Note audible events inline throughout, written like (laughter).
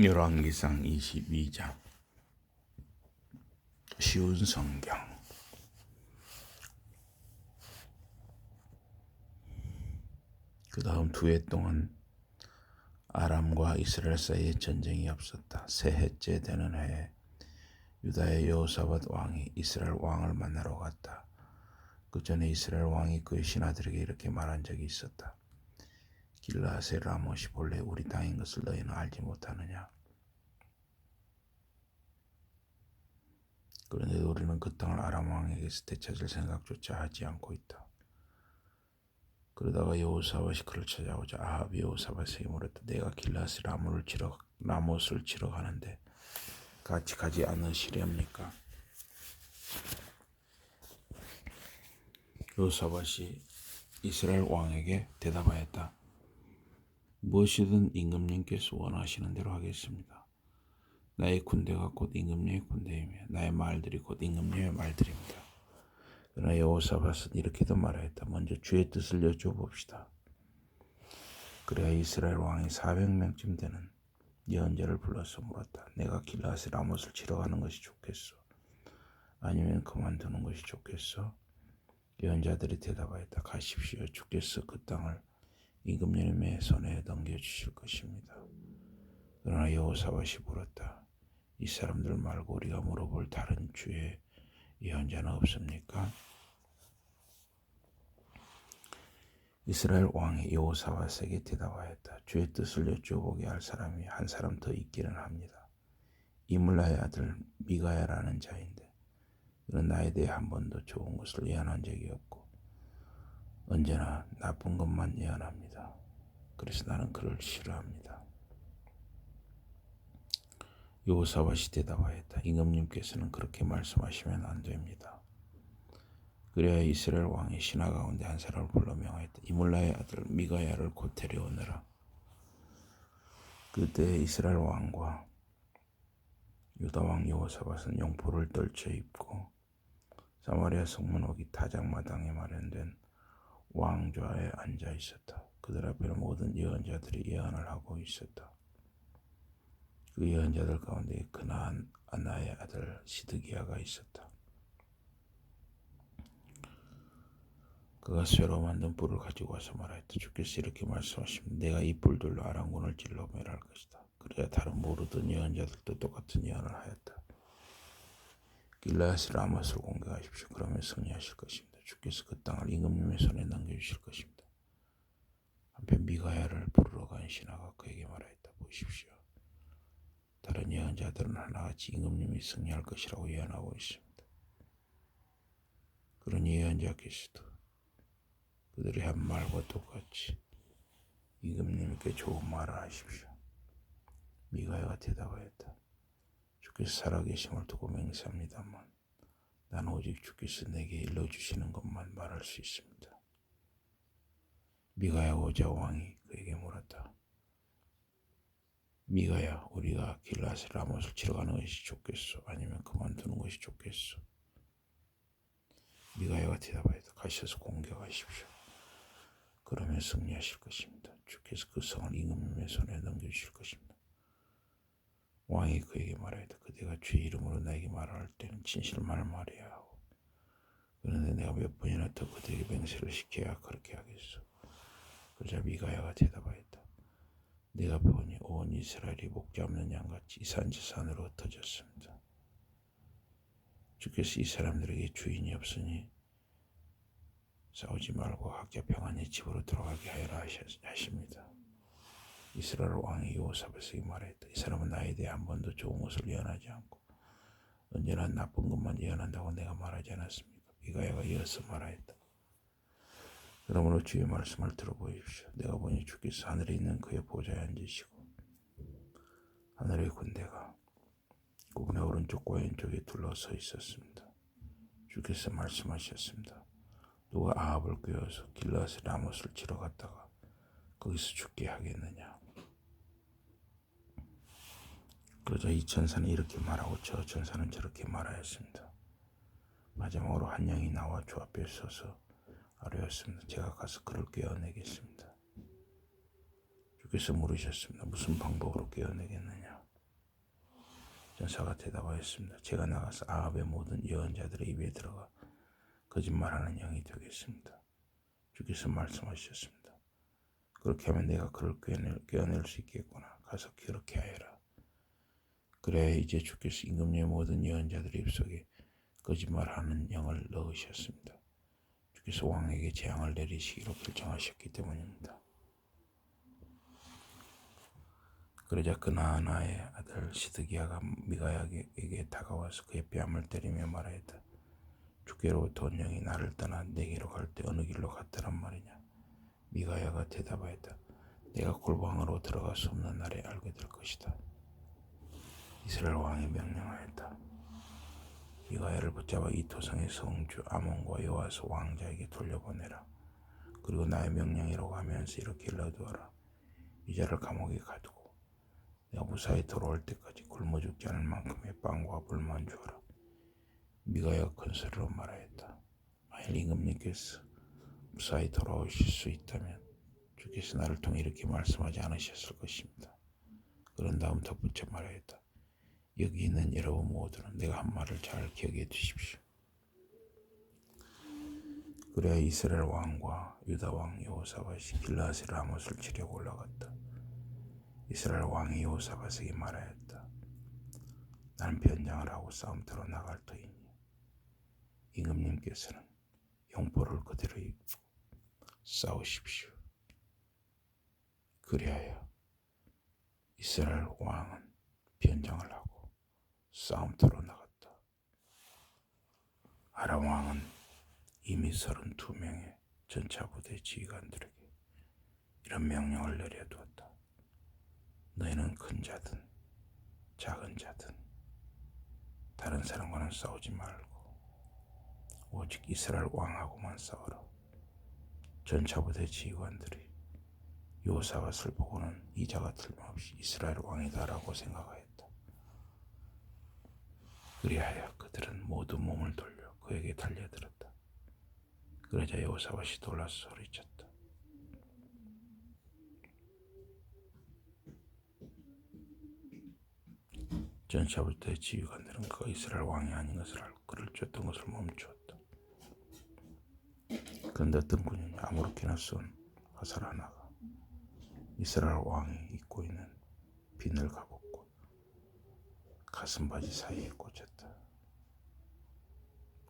열왕기상 22장 쉬운 성경 그 다음 두 해 동안 아람과 이스라엘 사이에 전쟁이 없었다. 세 해째 되는 해에 유다의 여호사밧 왕이 이스라엘 왕을 만나러 갔다. 그 전에 이스라엘 왕이 그의 신하들에게 이렇게 말한 적이 있었다. 길라세 라못이 본래 우리 땅인 것을 너희는 알지 못하느냐? 그런데 우리는 그 땅을 아람 왕에게서 되찾을 생각조차 하지 않고 있다. 그러다가 여호사밧이 그를 찾아오자 아합이 여호사밧에게 물었다. 내가 길라스 라못을 치러 라못을 치러 가는데 같이 가지 않으시렵니까? 여호사밧이 이스라엘 왕에게 대답하였다. 무엇이든 임금님께서 원하시는 대로 하겠습니다. 나의 군대가 곧 임금님의 군대이며 나의 말들이 곧 임금님의 말들입니다. 그러나 여호사밧은 이렇게도 말하였다. 먼저 주의 뜻을 여쭤봅시다. 그래야 이스라엘 왕이 400명쯤 되는 예언자를 불러서 물었다. 내가 길라스 라못을 치러 가는 것이 좋겠소? 아니면 그만두는 것이 좋겠소? 예언자들이 대답하였다. 가십시오. 주께서 그 땅을 임금님의 손에 넘겨주실 것입니다. 그러나 여호사밧이 물었다. 이 사람들 말고 우리가 물어볼 다른 주의 예언자는 없습니까? 이스라엘 왕이 여호사밧에게 대답하였다. 주의 뜻을 여쭤보게 할 사람이 한 사람 더 있기는 합니다. 이물라의 아들 미가야라는 자인데 그는 나에 대해 한 번도 좋은 것을 예언한 적이 없고 언제나 나쁜 것만 예언합니다. 그래서 나는 그를 싫어합니다. 여호사밧이 대답하였다. 임금님께서는 그렇게 말씀하시면 안 됩니다. 그래야 이스라엘 왕이 신하 가운데 한 사람을 불러 명하였다. 이물라의 아들 미가야를 곧 데려오너라. 그때 이스라엘 왕과 유다 왕 여호사밧은 용포를 떨쳐 입고 사마리아 성문 어기 타작마당에 마련된 왕좌에 앉아 있었다. 그들 앞에는 모든 예언자들이 예언을 하고 있었다. 그 예언자들 가운데 그나안 아나의 아들 시드기야가 있었다. 그가 쇠로 만든 불을 가지고 와서 말하였다. 주께서 이렇게 말씀하시면 내가 이 불들로 아랑군을 찔러 멸할 것이다. 그래야 다른 모르던 예언자들도 똑같은 예언을 하였다. 길라스 라못을 공격하십시오. 그러면 승리하실 것입니다. 주께서 그 땅을 임금님의 손에 넘겨주실 것입니다. 한편 미가야를 부르러 간 신하가 그에게 말하였다. 보십시오. 다른 예언자들은 하나같이 임금님이 승리할 것이라고 예언하고 있습니다. 그런 예언자께서도 그들이 한 말과 똑같이 임금님께 좋은 말을 하십시오. 미가야가 대답하였다. 주께서 살아계심을 두고 맹세합니다만 나는 오직 주께서 내게 일러주시는 것만 말할 수 있습니다. 미가야 오자 왕이 그에게 물었다. 미가야 우리가 길라스 라못을 치러 가는 것이 좋겠소? 아니면 그만두는 것이 좋겠소? 미가야가 대답하였다. 가셔서 공격하십시오. 그러면 승리하실 것입니다. 주께서 그 성을 임금님의 손에 넘겨주실 것입니다. 왕이 그에게 말하였다. 그대가 주의 이름으로 나에게 말할 때는 진실만을 말해야 하고 그런데 내가 몇 번이나 더 그대에게 맹세를 시켜야 그렇게 하겠소. 그러자 미가야가 대답하였다. 내가 보니 온 이스라엘이 목자 없는 양같이 이산지 산으로 흩어졌습니다. 주께서 이 사람들에게 주인이 없으니 싸우지 말고 각자 평안히 집으로 돌아가게 하여라 하십니다. 이스라엘 왕이 요사벳에게 말했다. 이 사람은 나에 대해 한 번도 좋은 것을 예언하지 않고 언제나 나쁜 것만 예언한다고 내가 말하지 않았습니까? 미가야가 이어서 말하였다. 그러므로 주의 말씀을 들어보십시오. 내가 보니 주께서 하늘에 있는 그의 보좌에 앉으시고 하늘의 군대가 그분의 오른쪽과 왼쪽에 둘러서 있었습니다. 주께서 말씀하셨습니다. 누가 아합을 꿰어서 길라스 라못을 치러 갔다가 거기서 죽게 하겠느냐. 그러자 이 천사는 이렇게 말하고 저 천사는 저렇게 말하였습니다. 마지막으로 한 양이 나와 주 앞에 서서 아뢰었습니다. 제가 가서 그를 깨어내겠습니다. 주께서 물으셨습니다. 무슨 방법으로 깨어내겠느냐? 전사가 대답하였습니다. 제가 나가서 아합의 모든 예언자들의 입에 들어가 거짓말하는 영이 되겠습니다. 주께서 말씀하셨습니다. 그렇게 하면 내가 그를 꿰낼, 꿰어낼 수 있겠구나. 가서 그렇게 하여라. 그래야 이제 주께서 임금님의 모든 예언자들의 입속에 거짓말하는 영을 넣으셨습니다. 주께서 왕에게 재앙을 내리시기로 결정하셨기 때문입니다. 그러자 그나나의 아들 시드기야가 미가야에게 다가와서 그의 뺨을 때리며 말하였다. 주께로부터 온 영이 나를 떠나 내게로 갈 때 어느 길로 갔더란 말이냐. 미가야가 대답하였다. 내가 골방으로 들어갈 수 없는 날에 알게 될 것이다. 이스라엘 왕이 명령하였다. 미가야를 붙잡아 이 토성의 성주 아몬과 여호와스 왕자에게 돌려보내라. 그리고 나의 명령이라고 하면서 이렇게 일러두어라. 이 자를 감옥에 가두고 내가 무사히 돌아올 때까지 굶어 죽지 않을 만큼의 빵과 물만 주어라. 미가야 큰 소리로 말하였다. 만일 임금님께서 무사히 돌아오실 수 있다면 주께서 나를 통해 이렇게 말씀하지 않으셨을 것입니다. 그런 다음 덧붙여 말하였다. 여기 있는 여러분 모두는 내가 한 말을 잘 기억해 두십시오. 그래야 이스라엘 왕과 유다 왕 여호사밧이 길라앗의 라못을 치려고 올라갔다. 이스라엘 왕이 여호사밧에게 말하였다. 나는 변장을 하고 싸움터로 나갈 터이니 임금님께서는 용포를 그대로 입고 싸우십시오. 그리하여 이스라엘 왕은 변장을 하고 싸움터로 나갔다. 아람 왕은 이미 서른 두 명의 전차부대 지휘관들에게 이런 명령을 내려두었다. 너희는 큰 자든 작은 자든 다른 사람과는 싸우지 말고 오직 이스라엘 왕하고만 싸워라. 전차부대 지휘관들이 요사밧을 보고는 이자가 틀림없이 이스라엘 왕이다라고 생각하였다. 그리하여 그들은 모두 몸을 돌려 그에게 달려들었다. 그러자 요사밧이 돌아서 소리쳤다. 전차부터 지휘관들은 그가 이스라엘 왕이 아닌 것을 알고 그를 쫓던 것을 멈추었다. 그런데 어떤 군인이 아무렇게나 쏜 화살 하나가 이스라엘 왕이 입고 있는 비늘 갑옷과 가슴바지 사이에 꽂혔다.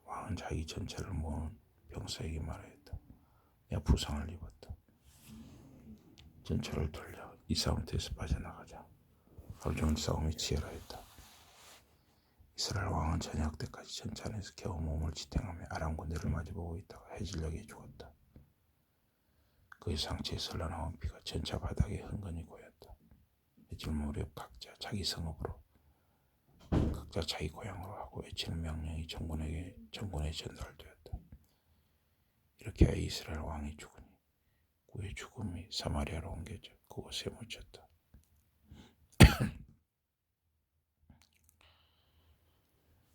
왕은 자기 전체를 모은 병사에게 말하였다. 내가 부상을 입었다. 전차를 돌려 이 싸움터에서 빠져나가자. 하루 종일 싸움이 치열하였다. 이스라엘 왕은 저녁 때까지 전차 안에서 겨우 몸을 지탱하며 아람 군대를 마주보고 있다가 해질녘에 죽었다. 그의 상체에 설러나온 피가 전차 바닥에 흥건히 고였다. 해질 무렵 각자 자기 성읍으로 각자 자기 고향으로 하고 외치는 명령이 정군에게 정군에 전달되었다. 이렇게 이스라엘 왕이 죽으니 그의 죽음이 사마리아로 옮겨져 그곳에 묻혔다. (coughs)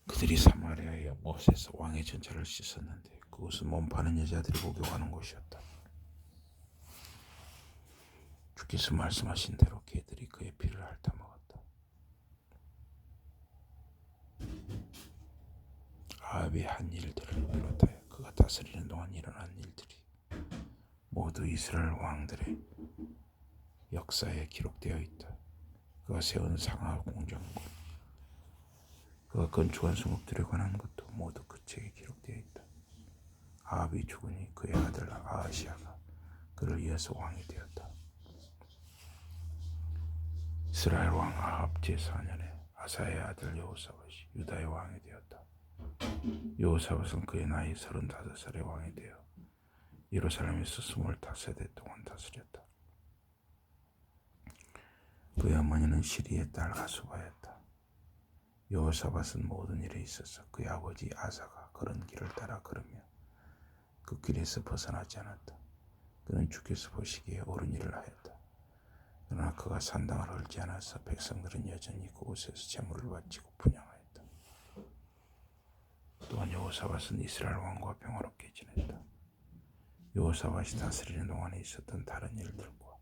그들이 사마리아에 못에서 왕의 전차를 씻었는데 그곳은 몸 파는 여자들이 목욕하는 곳이었다. 주께서 말씀하신 대로 개들이 그의 피를 핥아먹었다. 아합의 한 일들을 비롯하여 그가 다스리는 동안 일어난 일들이 모두 이스라엘 왕들의 역사에 기록되어 있다. 그가 세운 상하 공정과 그가 건축한 성읍들에 관한 것도 모두 그 책에 기록되어 있다. 아합이 죽으니 그의 아들 아하시아가 그를 이어서 왕이 되었다. 이스라엘 왕 아합 제4년에 아사의 아들 여호사밧이 유다의 왕이 되었다. 여호사밧은 그의 나이 35살의 왕이 되어 예루살렘에서 25세 동안 다스렸다. 그의 어머니는 시리의 딸 아수바였다. 여호사밧은 모든 일에 있어서 그의 아버지 아사가 그런 길을 따라 걸으며 그 길에서 벗어나지 않았다. 그는 주께서 보시기에 옳은 일을 하였다. 그러나 그가 산당을 헐지 않아서 백성들은 여전히 그곳에서 제물을 바치고 분양하였다. 또한 여호사밧은 이스라엘 왕과 평화롭게 지냈다. 여호사밧이 다스리는 동안에 있었던 다른 일들과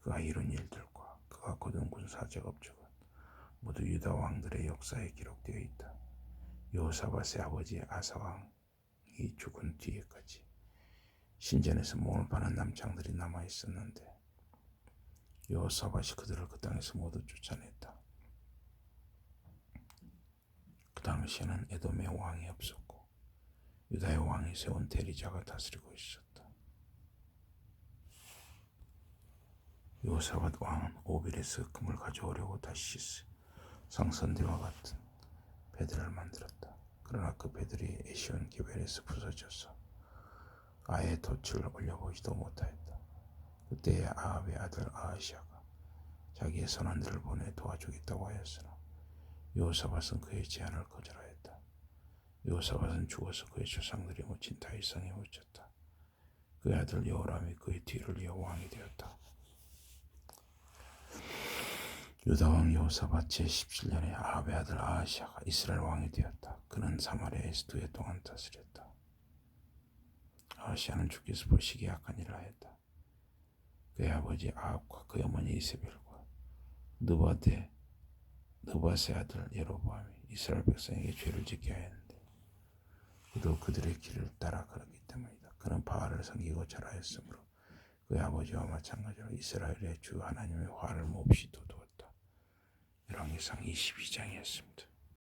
그가 이룬 일들과 그가 거둔 군사적 업적은 모두 유다 왕들의 역사에 기록되어 있다. 여호사밧의 아버지 아사 왕이 죽은 뒤에까지 신전에서 몸을 파는 남창들이 남아 있었는데 여호사밧이 그들을 그 땅에서 모두 쫓아냈다. 그 당시에는 에돔의 왕이 없었고 유다의 왕이 세운 대리자가 다스리고 있었다. 요사밧 왕은 오빌에서 금을 가져오려고 다시 상선대와 같은 배들을 만들었다. 그러나 그 배들이 에시온 기벨에서 부서져서 아예 돛을 올려보지도 못하였다. 그때의 아합의 아들 아하시아가 자기의 선원들을 보내 도와주겠다고 하였으나 요사밧은 그의 제안을 거절하였다. 요사밧은 죽어서 그의 조상들이 묻힌 다윗성에 묻혔다. 그의 아들 여호람이 그의 뒤를 이어 왕이 되었다. 유다 왕 여호사밧 제17년에 아합의 아들 아하시아가 이스라엘 왕이 되었다. 그는 사마리아에서 두 해 동안 다스렸다. 아하시아는 주께서 보시기에 악한 일을 하였다. 그의 아버지 아합과 그의 어머니 이세벨과 느바데 느바세 아들 예로보암이 이스라엘 백성에게 죄를 짓게 하였는데 그도 그들의 길을 따라 걸었기 때문이다. 그는 바알을 섬기고 절하였으므로 그의 아버지와 마찬가지로 이스라엘의 주 하나님의 화를 몹시 도두었다. 열왕기상 22장이었습니다.